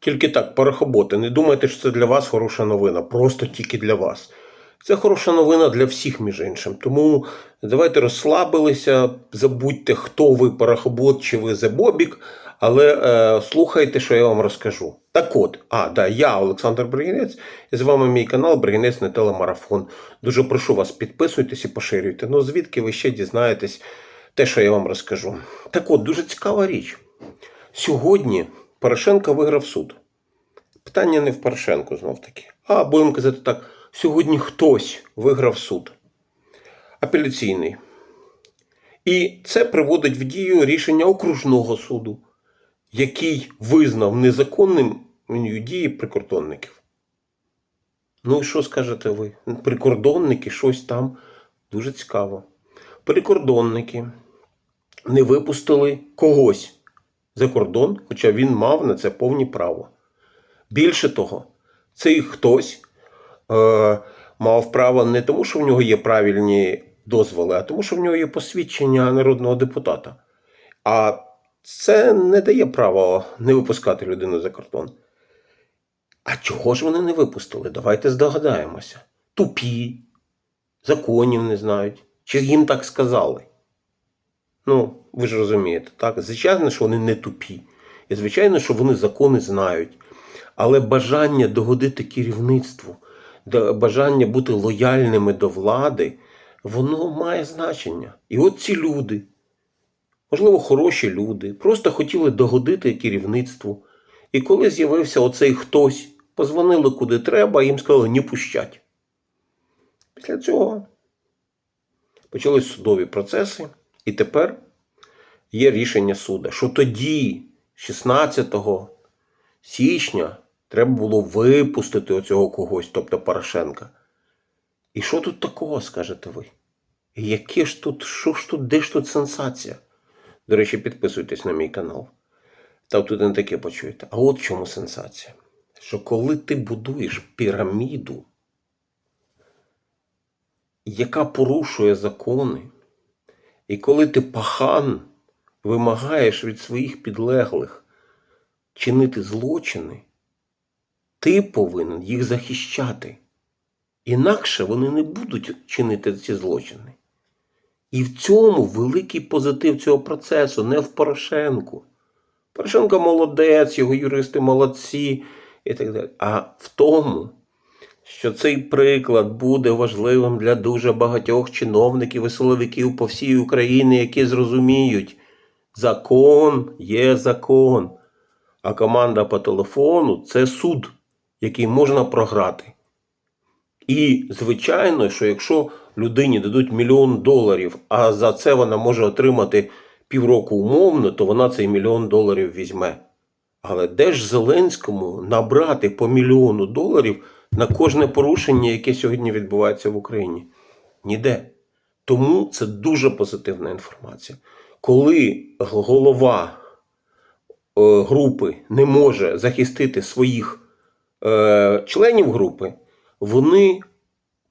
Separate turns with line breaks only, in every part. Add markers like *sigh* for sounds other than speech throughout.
Тільки так, порохоботи, не думайте, що це для вас хороша новина, просто тільки для вас. Це хороша новина для всіх, між іншим. Тому давайте розслабилися, забудьте, хто ви порохобот чи ви зебобік, але е, слухайте, що я вам розкажу. Так от, а, да, я Олександр Бригінець, і з вами мій канал Бригінець на телемарафон. Дуже прошу вас, підписуйтесь і поширюйте. Ну звідки ви ще дізнаєтесь те, що я вам розкажу. Так от, дуже цікава річ. Сьогодні Порошенко виграв суд. Питання не в Порошенку знов таки. А будемо казати так: сьогодні хтось виграв суд. Апеляційний. І це приводить в дію рішення окружного суду, який визнав незаконним дії прикордонників. Ну і що скажете ви? Прикордонники, щось там дуже цікаво. Прикордонники не випустили когось за кордон, хоча він мав на це повні право. Більше того, цей хтось е, мав право не тому, що в нього є правильні дозволи, а тому, що в нього є посвідчення народного депутата. А це не дає права не випускати людину за кордон. А чого ж вони не випустили? Давайте здогадаємося. Тупі, законів не знають. Чи їм так сказали? Ну, ви ж розумієте, так? Звичайно, що вони не тупі. І звичайно, що вони закони знають. Але бажання догодити керівництву, бажання бути лояльними до влади, воно має значення. І от ці люди, можливо, хороші люди, просто хотіли догодити керівництву. І коли з'явився оцей хтось, позвонили куди треба, їм сказали не пущать. Після цього почались судові процеси, і тепер є рішення суду, що тоді, 16 січня, треба було випустити оцього когось, тобто Порошенка. І що тут такого, скажете ви? Яке ж тут, що ж тут, де ж тут сенсація? До речі, підписуйтесь на мій канал. Та тут не таке почуєте. А от чому сенсація? Що коли ти будуєш піраміду, яка порушує закони, і коли ти пахан вимагаєш від своїх підлеглих чинити злочини, ти повинен їх захищати. Інакше вони не будуть чинити ці злочини. І в цьому великий позитив цього процесу, не в Порошенку. Порошенко молодець, його юристи молодці і так далі. А в тому, що цей приклад буде важливим для дуже багатьох чиновників і силовиків по всій Україні, які зрозуміють, закон є закон, а команда по телефону це суд, який можна програти. І звичайно, що якщо людині дадуть мільйон доларів, а за це вона може отримати півроку умовно, то вона цей мільйон доларів візьме. Але де ж Зеленському набрати по мільйону доларів на кожне порушення, яке сьогодні відбувається в Україні? Ніде. Тому це дуже позитивна інформація. Коли голова е, групи не може захистити своїх е, членів групи, вони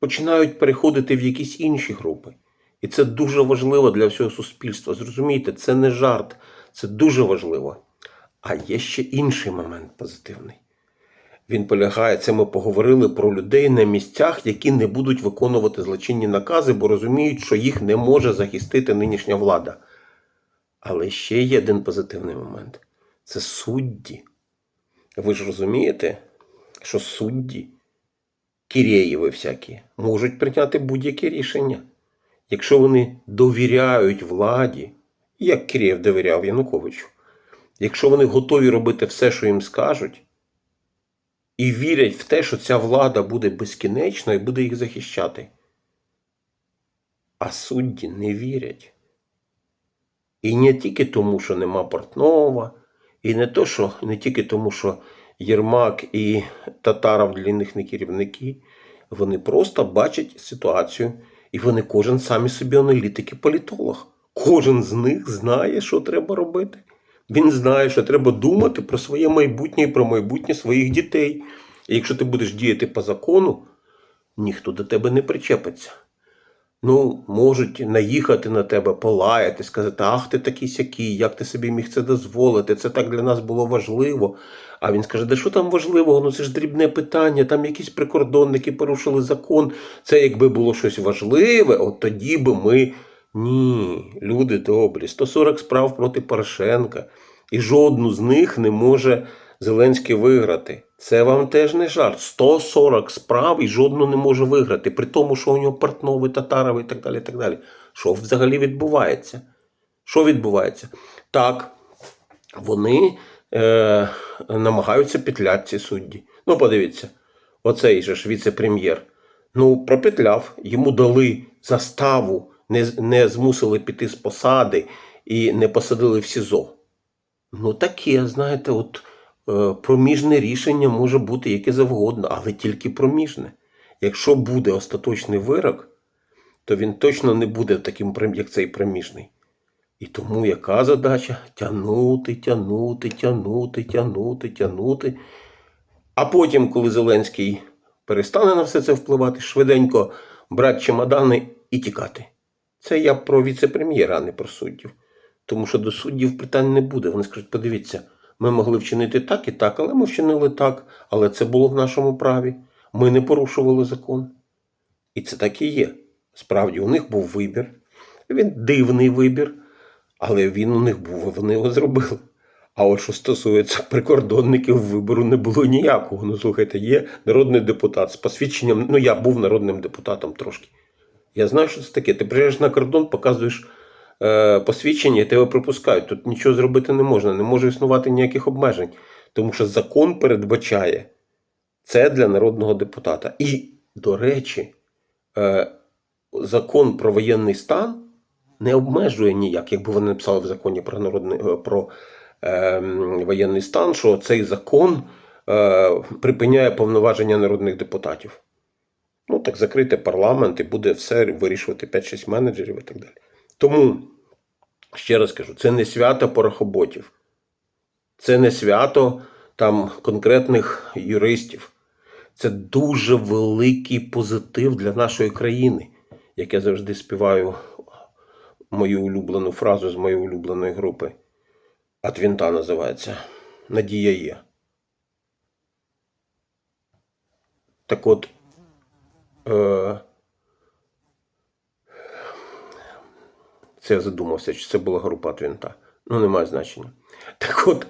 починають переходити в якісь інші групи. І це дуже важливо для всього суспільства. Зрозумійте, це не жарт, це дуже важливо. А є ще інший момент позитивний. Він полягає, це ми поговорили про людей на місцях, які не будуть виконувати злочинні накази, бо розуміють, що їх не може захистити нинішня влада. Але ще є один позитивний момент це судді. Ви ж розумієте, що судді, Кірєєви всякі, можуть прийняти будь-яке рішення. Якщо вони довіряють владі, як Кирєєв довіряв Януковичу, якщо вони готові робити все, що їм скажуть, і вірять в те, що ця влада буде безкінечною і буде їх захищати. А судді не вірять. І не тільки тому, що нема Портнова, і не, то, що, не тільки тому, що Єрмак і Татаров для них не керівники. Вони просто бачать ситуацію, і вони кожен самі собі аналітик і політолог. Кожен з них знає, що треба робити. Він знає, що треба думати про своє майбутнє і про майбутнє своїх дітей. І якщо ти будеш діяти по закону, ніхто до тебе не причепиться. Ну, можуть наїхати на тебе, полаяти, сказати, ах ти такий сякий, як ти собі міг це дозволити? Це так для нас було важливо. А він скаже, да що там важливого? Ну це ж дрібне питання, там якісь прикордонники порушили закон. Це якби було щось важливе, от тоді би ми. Ні, люди добрі, 140 справ проти Порошенка. І жодну з них не може Зеленський виграти. Це вам теж не жарт. 140 справ і жодну не може виграти. При тому, що у нього Портнови, Татарови і так далі. так далі. Що взагалі відбувається? Що відбувається? Так, вони е, намагаються петляти ці судді. Ну, подивіться, оцей же ж віце-прем'єр. Ну, пропетляв, йому дали заставу, не, не змусили піти з посади і не посадили в СІЗО. Ну, таке, знаєте, от е, проміжне рішення може бути яке завгодно, але тільки проміжне. Якщо буде остаточний вирок, то він точно не буде таким, як цей проміжний. І тому яка задача? Тягнути, тягнути, тягнути, тягнути, тягнути. А потім, коли Зеленський перестане на все це впливати, швиденько брати чемодани і тікати. Це я про віце-прем'єра, а не про суддів. Тому що до суддів питань не буде. Вони скажуть, подивіться, ми могли вчинити так і так, але ми вчинили так, але це було в нашому праві. Ми не порушували закон. І це так і є. Справді, у них був вибір. Він дивний вибір, але він у них був, і вони його зробили. А от що стосується прикордонників, вибору не було ніякого. Ну, слухайте, є народний депутат з посвідченням. Ну, я був народним депутатом трошки. Я знаю, що це таке. Ти приїжджаєш на кордон, показуєш е, посвідчення, і тебе пропускають. Тут нічого зробити не можна, не може існувати ніяких обмежень. Тому що закон передбачає це для народного депутата. І, до речі, е, закон про воєнний стан не обмежує ніяк, якби вони написали в законі про народний е, про е, воєнний стан, що цей закон е, припиняє повноваження народних депутатів. Ну, так закрити парламент і буде все вирішувати 5-6 менеджерів і так далі. Тому, ще раз кажу, це не свято порохоботів, це не свято там конкретних юристів. Це дуже великий позитив для нашої країни, як я завжди співаю мою улюблену фразу з моєї улюбленої групи. От називається. Надія є. Так от. Е, це я задумався, чи це була група от вінта. Ну, немає значення. Так от,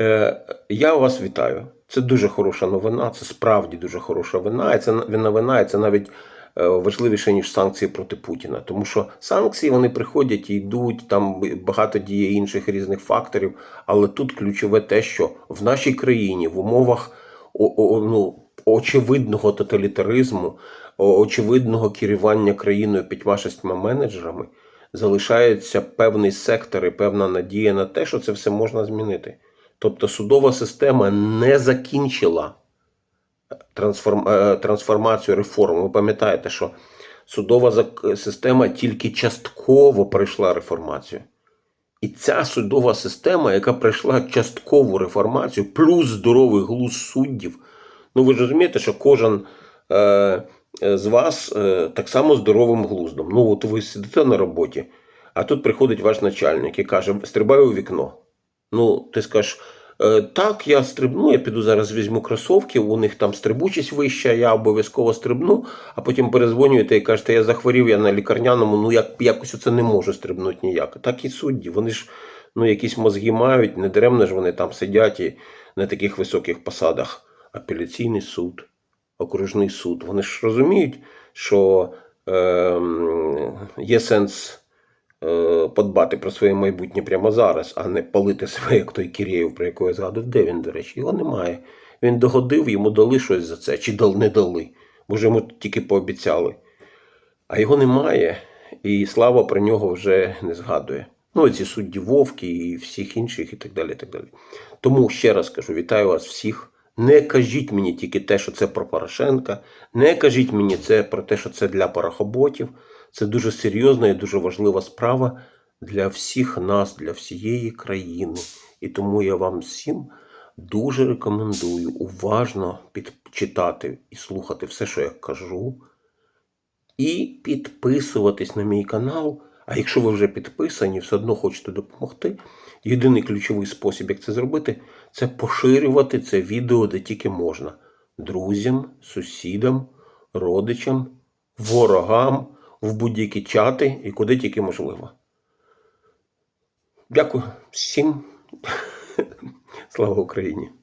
е, я вас вітаю. Це дуже хороша новина, це справді дуже хороша вина. І це новина, і це навіть е, важливіше, ніж санкції проти Путіна. Тому що санкції вони приходять і йдуть, там багато діє інших різних факторів. Але тут ключове те, що в нашій країні в умовах ну, очевидного тоталітаризму, очевидного керування країною п'ятьма-шестьма менеджерами залишається певний сектор і певна надія на те, що це все можна змінити. Тобто судова система не закінчила трансформ... е, трансформацію реформ. Ви пам'ятаєте, що судова система тільки частково пройшла реформацію. І ця судова система, яка пройшла часткову реформацію, плюс здоровий глузд суддів. Ну ви ж розумієте, що кожен е, з вас е, так само здоровим глуздом. Ну, от ви сидите на роботі, а тут приходить ваш начальник і каже: стрибай у вікно. Ну, ти скажеш, «Е, так, я стрибну, я піду зараз візьму кросовки, у них там стрибучість вища, я обов'язково стрибну, а потім перезвонюєте і кажете, я захворів, я на лікарняному, ну як, якось оце не можу стрибнути ніяк. Так і судді, вони ж ну, якісь мозги мають, не даремно ж вони там сидять і на таких високих посадах. Апеляційний суд, окружний суд. Вони ж розуміють, що е, є сенс е, подбати про своє майбутнє прямо зараз, а не палити себе, як той Кірєєв, про якого я згадував. Де він, до речі? Його немає. Він догодив, йому дали щось за це, чи не дали. Може, йому тільки пообіцяли. А його немає, і слава про нього вже не згадує. Ну, ці судді Вовки і всіх інших, і так далі. І так далі. Тому ще раз кажу: вітаю вас всіх. Не кажіть мені тільки те, що це про Порошенка. Не кажіть мені це про те, що це для парахоботів. Це дуже серйозна і дуже важлива справа для всіх нас, для всієї країни. І тому я вам всім дуже рекомендую уважно підчитати і слухати все, що я кажу. і підписуватись на мій канал. А якщо ви вже підписані, все одно хочете допомогти. Єдиний ключовий спосіб, як це зробити, це поширювати це відео де тільки можна. Друзям, сусідам, родичам, ворогам, в будь-які чати і куди тільки можливо. Дякую всім. *laughs* Слава Україні!